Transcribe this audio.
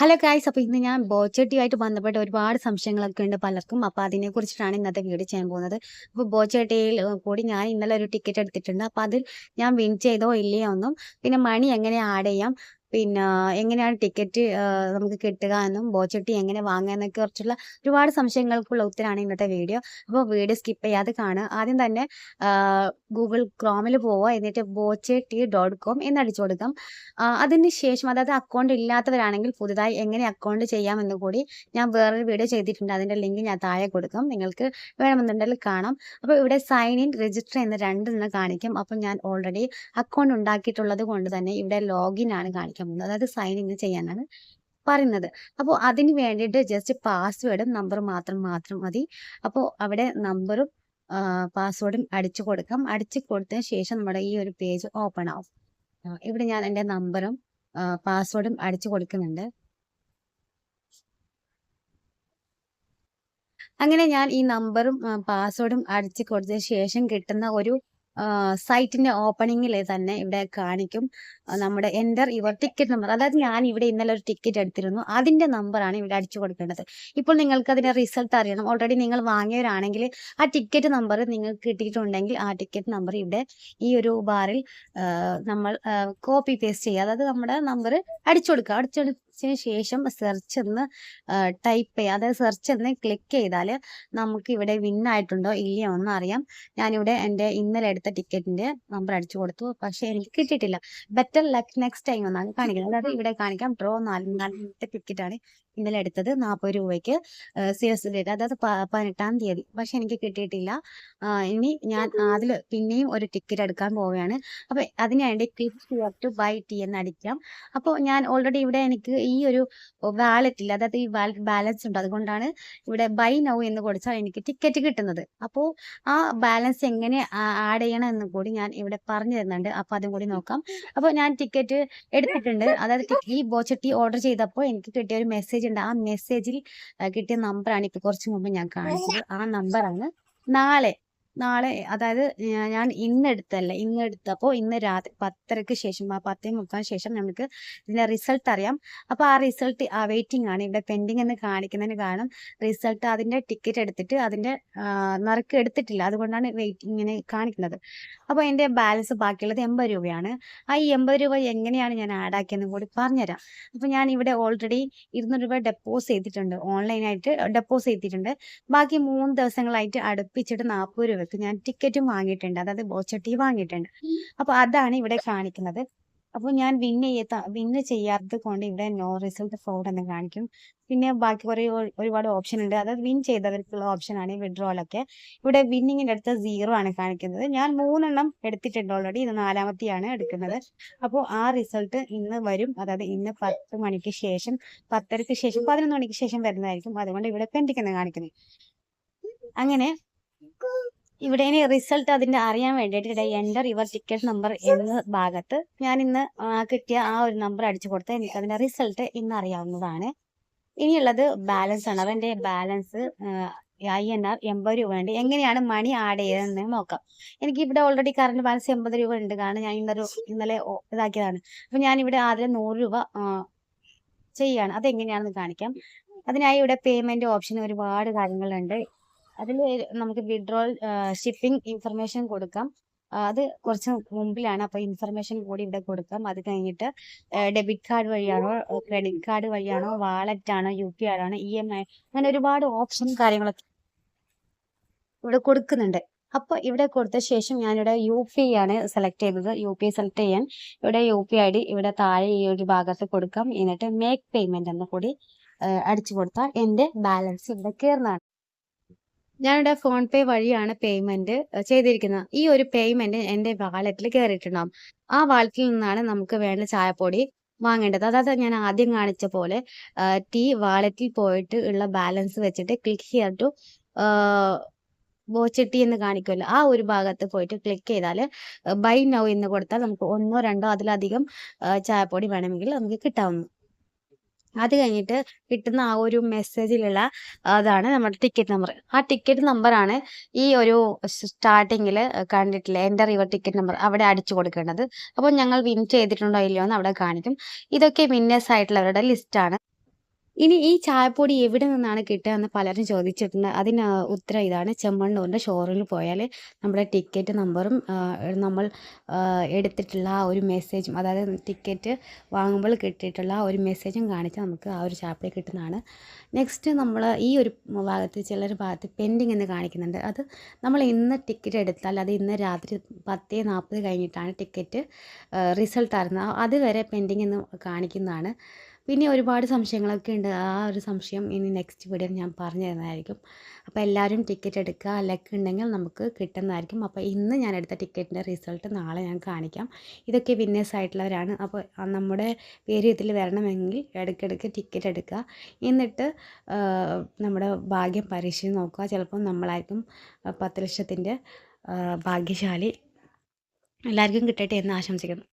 Hello guys അപ്പോൾ ഇന്ന് ഞാൻ ബോച്ചട്ടിയുമായിട്ട് ബന്ധപ്പെട്ട ഒരുപാട് സംശയങ്ങളൊക്കെ ഉണ്ട് പലർക്കും. അപ്പോൾ അതിനെക്കുറിച്ചിട്ടാണ് ഇന്നത്തെ വീഡിയോ ചെയ്യാൻ പോകുന്നത്. അപ്പോൾ ബോച്ചട്ടിയിൽ കൂടി ഞാൻ ഇന്നലെ ഒരു ടിക്കറ്റ് എടുത്തിട്ടുണ്ട്. അപ്പോൾ അതിൽ ഞാൻ വിൻ ചെയ്തോ ഇല്ലയോ ഒന്നും പിന്നെ മണി എങ്ങനെ ആഡ് ചെയ്യാം? പിന്നെ എങ്ങനെയാണ് ടിക്കറ്റ് നമുക്ക് കിട്ടുക എന്നും ബോച്ചട്ടി എങ്ങനെ വാങ്ങുക എന്നൊക്കെ കുറിച്ചുള്ള ഒരുപാട് സംശയങ്ങൾക്കുള്ള ഉത്തരമാണ് ഇന്നത്തെ വീഡിയോ. അപ്പോൾ വീഡിയോ സ്കിപ്പ് ചെയ്യാതെ കാണുക. ആദ്യം തന്നെ ഗൂഗിൾ ക്രോമിൽ പോവുക. എന്നിട്ട് ബോച്ചട്ടി ഡോട്ട് കോം എന്നടിച്ചു കൊടുക്കാം അതിന് ശേഷം അതായത് അക്കൗണ്ട് ഇല്ലാത്തവരാണെങ്കിൽ പുതുതായി എങ്ങനെ അക്കൗണ്ട് ചെയ്യാമെന്ന് കൂടി ഞാൻ വേറൊരു വീഡിയോ ചെയ്തിട്ടുണ്ട്. അതിന്റെ ലിങ്ക് ഞാൻ താഴെ കൊടുക്കും. നിങ്ങൾക്ക് വേണമെന്നുണ്ടെങ്കിൽ കാണാം. അപ്പോൾ ഇവിടെ സൈൻ ഇൻ രജിസ്റ്റർ എന്ന് രണ്ട് നിന്ന് കാണിക്കും. അപ്പം ഞാൻ ഓൾറെഡി അക്കൗണ്ട് ഉണ്ടാക്കിയിട്ടുള്ളത് കൊണ്ട് തന്നെ ഇവിടെ ലോഗിൻ ആണ് കാണിക്കുന്നത്. അതായത് സൈൻ ഇൻ ചെയ്യാനാണ് പറയുന്നത്. അപ്പോൾ അതിന് വേണ്ടിയിട്ട് ജസ്റ്റ് പാസ്വേഡും നമ്പറും മാത്രം മാത്രം മതി. അപ്പോൾ അവിടെ നമ്പറും പാസ്വേഡും അടിച്ചു കൊടുക്കാം. അടിച്ചു കൊടുത്തതിന് ശേഷം നമ്മുടെ ഈ ഒരു പേജ് ഓപ്പൺ ആവും. ഇവിടെ ഞാൻ എന്റെ നമ്പറും പാസ്വേഡും അടിച്ചു കൊടുക്കുന്നുണ്ട്. അങ്ങനെ ഞാൻ ഈ നമ്പറും പാസ്വേഡും അടിച്ചു കൊടുത്തതിന് ശേഷം കിട്ടുന്ന ഒരു സൈറ്റിന്റെ ഓപ്പണിങ്ങിൽ തന്നെ ഇവിടെ കാണിക്കും. നമ്മുടെ എന്റർ യുവർ ടിക്കറ്റ് നമ്പർ അതായത് ഞാൻ ഇവിടെ ഇന്നലെ ഒരു ടിക്കറ്റ് എടുത്തിരുന്നു. അതിന്റെ നമ്പറാണ് ഇവിടെ അടിച്ചു കൊടുക്കേണ്ടത്. ഇപ്പോൾ നിങ്ങൾക്ക് അതിന്റെ റിസൾട്ട് അറിയണം. ഓൾറെഡി നിങ്ങൾ വാങ്ങിയവരാണെങ്കിൽ ആ ടിക്കറ്റ് നമ്പർ നിങ്ങൾക്ക് കിട്ടിയിട്ടുണ്ടെങ്കിൽ ആ ടിക്കറ്റ് നമ്പർ ഇവിടെ ഈ ഒരു ബാറിൽ നമ്മൾ കോപ്പി പേസ്റ്റ് ചെയ്യുക. അതായത് നമ്മുടെ നമ്പർ അടിച്ചു കൊടുക്കുക. അടിച്ചു ശേഷം സെർച്ച് എന്ന് ടൈപ്പ് ചെയ്യുക. അതായത് സെർച്ച് എന്ന് ക്ലിക്ക് ചെയ്താൽ നമുക്ക് ഇവിടെ വിൻ ആയിട്ടുണ്ടോ ഇല്ലയോ എന്ന് അറിയാം. ഞാനിവിടെ എന്റെ ഇന്നലെ എടുത്ത ടിക്കറ്റിന്റെ നമ്പർ അടിച്ചു കൊടുത്തു. പക്ഷെ എനിക്ക് കിട്ടിയിട്ടില്ല. ബെറ്റർ ലക്ക് നെക്സ്റ്റ് ടൈം എന്നാണ് കാണിക്കുന്നത്. അതായത് ഇവിടെ കാണിക്കാം. ഡ്രോ നാല് നാലാമത്തെ ടിക്കറ്റ് ആണ് ഇന്നലെ എടുത്തത്. നാൽപ്പത് രൂപയ്ക്ക് സി എസ് ഡേറ്റ് അതായത് പതിനെട്ടാം തീയതി. പക്ഷെ എനിക്ക് കിട്ടിയിട്ടില്ല. ഇനി ഞാൻ അതിൽ പിന്നെയും ഒരു ടിക്കറ്റ് എടുക്കാൻ പോവുകയാണ്. അപ്പോൾ അതിന് വേണ്ടി click you to buy T എന്ന് അടിക്കാം. അപ്പോൾ ഞാൻ ഓൾറെഡി ഇവിടെ എനിക്ക് ഈ ഒരു വാലറ്റ് ഇല്ല. അതായത് ഈ വാലറ്റ് ബാലൻസ് ഉണ്ട്. അതുകൊണ്ടാണ് ഇവിടെ ബൈ നൗ എന്ന് കൊടുത്താൽ എനിക്ക് ടിക്കറ്റ് കിട്ടുന്നത്. അപ്പോൾ ആ ബാലൻസ് എങ്ങനെ ആഡ് ചെയ്യണം എന്ന് കൂടി ഞാൻ ഇവിടെ പറഞ്ഞു തരുന്നുണ്ട്. അപ്പോൾ അതും കൂടി നോക്കാം. അപ്പോൾ ഞാൻ ടിക്കറ്റ് എടുത്തിട്ടുണ്ട്. അതായത് ഈ ബോച്ചട്ടി ഓർഡർ ചെയ്തപ്പോൾ എനിക്ക് കിട്ടിയ ഒരു മെസ്സേജ് ഉണ്ട്. ആ മെസ്സേജിൽ കിട്ടിയ നമ്പറാണ് ഇപ്പൊ കുറച്ചു മുമ്പ് ഞാൻ കാണിച്ചത്. ആ നമ്പറാണ് നാളെ. നാളെ അതായത് ഞാൻ ഇന്നെടുത്തല്ല ഇന്നെടുത്തപ്പോൾ ഇന്ന് രാത്രി പത്തരക്ക് ശേഷം ആ പത്തേ മുക്കാൻ ശേഷം നമുക്ക് ഇതിന്റെ റിസൾട്ട് അറിയാം. അപ്പോൾ ആ റിസൾട്ട് ആ വെയിറ്റിംഗ് ആണ് ഇവിടെ പെൻഡിങ് എന്ന് കാണിക്കുന്നതിന് കാരണം റിസൾട്ട് അതിന്റെ ടിക്കറ്റ് എടുത്തിട്ട് അതിന്റെ നറുക്ക് എടുത്തിട്ടില്ല. അതുകൊണ്ടാണ് വെയിറ്റ് ഇങ്ങനെ കാണിക്കുന്നത്. അപ്പോൾ എന്റെ ബാലൻസ് ബാക്കിയുള്ളത് എൺപത് രൂപയാണ്. ആ ഈ എൺപത് രൂപ എങ്ങനെയാണ് ഞാൻ ആഡ് ആക്കിയെന്ന് കൂടി പറഞ്ഞുതരാം. അപ്പോൾ ഞാൻ ഇവിടെ ഓൾറെഡി ഇരുന്നൂറ് രൂപ ഡെപ്പോസ് ചെയ്തിട്ടുണ്ട്. ഓൺലൈനായിട്ട് ഡെപ്പോസ് ചെയ്തിട്ടുണ്ട്. ബാക്കി മൂന്ന് ദിവസങ്ങളായിട്ട് അടുപ്പിച്ചിട്ട് നാൽപ്പത് രൂപ സ്ഥലത്ത് ഞാൻ ടിക്കറ്റും വാങ്ങിയിട്ടുണ്ട്. അതായത് ബോച്ചട്ടി വാങ്ങിയിട്ടുണ്ട്. അപ്പൊ അതാണ് ഇവിടെ കാണിക്കുന്നത്. അപ്പോൾ ഞാൻ വിൻ ചെയ്യാത്ത വിന്ന് ചെയ്യാത്തത് കൊണ്ട് ഇവിടെ നോ റിസൾട്ട് ഫ്രോഡ് എന്ന് കാണിക്കും. പിന്നെ ബാക്കി കുറേ ഒരുപാട് ഓപ്ഷൻ ഉണ്ട്. അതായത് വിൻ ചെയ്തവർക്കുള്ള ഓപ്ഷനാണ് വിഡ്രോളൊക്കെ ഇവിടെ വിന്നിങ്ങിന്റെ അടുത്ത് സീറോ ആണ് കാണിക്കുന്നത്. ഞാൻ മൂന്നെണ്ണം എടുത്തിട്ടുണ്ട് ഓൾറെഡി ഇത് നാലാമത്തെയാണ് എടുക്കുന്നത്. അപ്പോൾ ആ റിസൾട്ട് ഇന്ന് വരും. അതായത് ഇന്ന് പത്ത് മണിക്ക് ശേഷം പത്തരക്ക് ശേഷം പതിനൊന്ന് മണിക്ക് ശേഷം വരുന്നതായിരിക്കും. അതുകൊണ്ട് ഇവിടെ പെൻഡിങ് എന്ന് കാണിക്കുന്നത് അങ്ങനെ ഇവിടെ ഇനി റിസൾട്ട് അതിന്റെ അറിയാൻ വേണ്ടിയിട്ട് എന്റെ യുവർ ടിക്കറ്റ് നമ്പർ എന്ന ഭാഗത്ത് ഞാൻ ഇന്ന് കിട്ടിയ ആ ഒരു നമ്പർ അടിച്ചു കൊടുത്ത്. എനിക്ക് അതിന്റെ റിസൾട്ട് ഇന്ന് അറിയാവുന്നതാണ്. ഇനിയുള്ളത് ബാലൻസ് ആണ്. അതിന്റെ ബാലൻസ് ഐ എൻ ആർ എൺപത് രൂപ ഉണ്ട് എങ്ങനെയാണ് മണി ആഡ് ചെയ്തതെന്ന് നോക്കാം. എനിക്ക് ഇവിടെ ഓൾറെഡി കറണ്ട് ബാലൻസ് എൺപത് രൂപ ഉണ്ട്. കാരണം ഞാൻ ഇന്നൊരു ഇന്നലെ ഇതാക്കിയതാണ്. അപ്പൊ ഞാൻ ഇവിടെ ആദ്യം നൂറ് രൂപ ചെയ്യാണ്. അതെങ്ങനെയാണെന്ന് കാണിക്കാം. അതിനായി ഇവിടെ പേയ്മെന്റ് ഓപ്ഷൻ ഒരുപാട് കാര്യങ്ങളുണ്ട്. അതിൽ നമുക്ക് വിഡ്രോൾ ഷിപ്പിംഗ് ഇൻഫർമേഷൻ കൊടുക്കാം. അത് കുറച്ച് മുമ്പിലാണ്. അപ്പൊ ഇൻഫർമേഷൻ കൂടി ഇവിടെ കൊടുക്കാം. അത് കഴിഞ്ഞിട്ട് ഡെബിറ്റ് കാർഡ് വഴിയാണോ ക്രെഡിറ്റ് കാർഡ് വഴിയാണോ വാലറ്റ് ആണോ യു പി ആണോ ഇ എം ഐ അങ്ങനെ ഒരുപാട് ഓപ്ഷൻ കാര്യങ്ങളൊക്കെ ഇവിടെ കൊടുക്കുന്നുണ്ട്. അപ്പോൾ ഇവിടെ കൊടുത്ത ശേഷം ഞാനിവിടെ യു പി ആണ് സെലക്ട് ചെയ്തത്. യു പി സെലക്ട് ചെയ്യാൻ. ഇവിടെ യു പി ഐ ഡി ഇവിടെ താഴെ ഈ ഒരു ഭാഗത്ത് കൊടുക്കാം. എന്നിട്ട് മേക്ക് പേയ്മെന്റ് എന്ന് കൂടി അടിച്ചു കൊടുത്താൽ എന്റെ ബാലൻസ് ഇവിടെ കയറുന്നതാണ്. ഞാനിവിടെ ഫോൺ പേ വഴിയാണ് പേയ്മെന്റ് ചെയ്തിരിക്കുന്നത്. ഈ ഒരു പേയ്മെന്റ് എന്റെ വാലറ്റിൽ കയറിയിട്ടുണ്ടാവും ആ വാലറ്റിൽ നിന്നാണ് നമുക്ക് വേണ്ട ചായപ്പൊടി വാങ്ങേണ്ടത്. അതായത് ഞാൻ ആദ്യം കാണിച്ച പോലെ ടി വാലറ്റിൽ പോയിട്ട് ഉള്ള ബാലൻസ് വെച്ചിട്ട് ക്ലിക്ക് ഹിയർ ടു ബോച്ചട്ടി എന്ന് കാണിക്കുമല്ലോ. ആ ഒരു ഭാഗത്ത് പോയിട്ട് ക്ലിക്ക് ചെയ്താൽ ബൈ നൗ എന്ന് കൊടുത്താൽ നമുക്ക് ഒന്നോ രണ്ടോ അതിലധികം ചായപ്പൊടി വേണമെങ്കിൽ നമുക്ക് കിട്ടാവുന്നു. അത് കഴിഞ്ഞിട്ട് കിട്ടുന്ന ആ ഒരു മെസ്സേജിലുള്ള അതാണ് നമ്മുടെ ടിക്കറ്റ് നമ്പർ ആ ടിക്കറ്റ് നമ്പറാണ് ഈ ഒരു സ്റ്റാർട്ടിങ്ങിൽ കണ്ടിട്ടില്ല? എന്റെ റിവർ ടിക്കറ്റ് നമ്പർ അവിടെ അടിച്ചു കൊടുക്കേണ്ടത്. അപ്പോൾ ഞങ്ങൾ വിൻ ചെയ്തിട്ടുണ്ടോ ഇല്ലയോ എന്ന് അവിടെ കാണിക്കും. ഇതൊക്കെ വിന്നേഴ്സ് ആയിട്ടുള്ളവരുടെ ലിസ്റ്റാണ് ഇനി ഈ ചായപ്പൊടി എവിടെ നിന്നാണ് കിട്ടുക എന്ന് പലരും ചോദിച്ചിട്ടുണ്ട്. അതിന് ഉത്തരം ഇതാണ്. ചെമ്മണ്ണൂരിന്റെ ഷോറൂമിൽ പോയാൽ നമ്മുടെ ടിക്കറ്റ് നമ്പറും നമ്മൾ എടുത്തിട്ടുള്ള ആ ഒരു മെസ്സേജും അതായത് ടിക്കറ്റ് വാങ്ങുമ്പോൾ കിട്ടിയിട്ടുള്ള ആ ഒരു മെസ്സേജും കാണിച്ചാൽ നമുക്ക് ആ ഒരു ചായപ്പൊടി കിട്ടുന്നതാണ്. നെക്സ്റ്റ് നമ്മൾ ഈ ഒരു ഭാഗത്ത് ചിലർ ഭാഗത്ത് പെൻഡിങ് എന്ന് കാണിക്കുന്നുണ്ട്. അത് നമ്മൾ ഇന്ന് ടിക്കറ്റ് എടുത്താൽ അത് ഇന്ന് രാത്രി 10:40 കഴിഞ്ഞിട്ടാണ് ടിക്കറ്റ് റിസൾട്ട് അറിയുന്നത്. അതുവരെ പെൻഡിങ് എന്ന് കാണിക്കുന്നതാണ്. പിന്നെ ഒരുപാട് സംശയങ്ങളൊക്കെ ഉണ്ട്. ആ ഒരു സംശയം ഇനി നെക്സ്റ്റ് വീഡിയോ ഞാൻ പറഞ്ഞു തരുന്നതായിരിക്കും. അപ്പോൾ എല്ലാവരും ടിക്കറ്റ് എടുക്കുക. ലക്ക് ഉണ്ടെങ്കിൽ നമുക്ക് കിട്ടുന്നതായിരിക്കും. അപ്പോൾ ഇന്ന് ഞാൻ എടുത്ത ടിക്കറ്റിന്റെ റിസൾട്ട് നാളെ ഞാൻ കാണിക്കാം. ഇതൊക്കെ വിന്നേഴ്സ് ആയിട്ടുള്ളവരാണ്. അപ്പോൾ നമ്മുടെ പേര് ഇതിൽ വരണമെങ്കിൽ ഇടയ്ക്കിടയ്ക്ക് ടിക്കറ്റ് എടുക്കുക. എന്നിട്ട് നമ്മുടെ ഭാഗ്യം പരീക്ഷിച്ച് നോക്കുക. ചിലപ്പോൾ നമ്മളായിരിക്കും 10 ലക്ഷത്തിന്റെ ഭാഗ്യശാലി. എല്ലാവർക്കും കിട്ടട്ടെ എന്ന് ആശംസിക്കുന്നു.